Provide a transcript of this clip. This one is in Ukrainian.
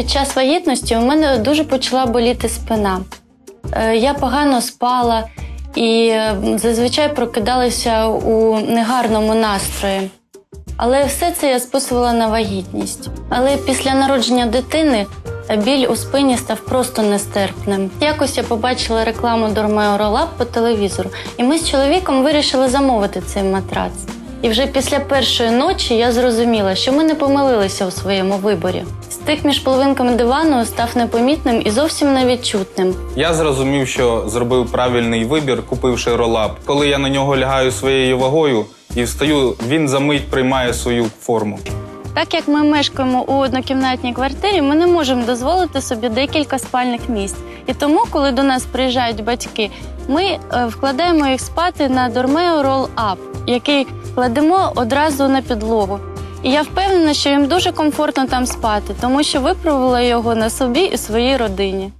Під час вагітності у мене дуже почала боліти спина. Е, Я погано спала і е, зазвичай прокидалася у негарному настрої. Але все це я списувала на вагітність. Але після народження дитини е, біль у спині став просто нестерпним. Якось я побачила рекламу Dormeo Roll-Up по телевізору, і ми з чоловіком вирішили замовити цей матрац. І вже після першої ночі я зрозуміла, що ми не помилилися у своєму виборі. Стик між половинками дивану став непомітним і зовсім невідчутним. Я зрозумів, що зробив правильний вибір, купивши ролап. Коли я на нього лягаю своєю вагою і встаю, він за мить приймає свою форму. Так як ми мешкаємо у однокімнатній квартирі, ми не можемо дозволити собі декілька спальних місць. І тому, коли до нас приїжджають батьки, ми е, вкладаємо їх спати на Dormeo Roll Up, який кладемо одразу на підлогу. І я впевнена, що їм дуже комфортно там спати, тому що випробувала його на собі і своїй родині.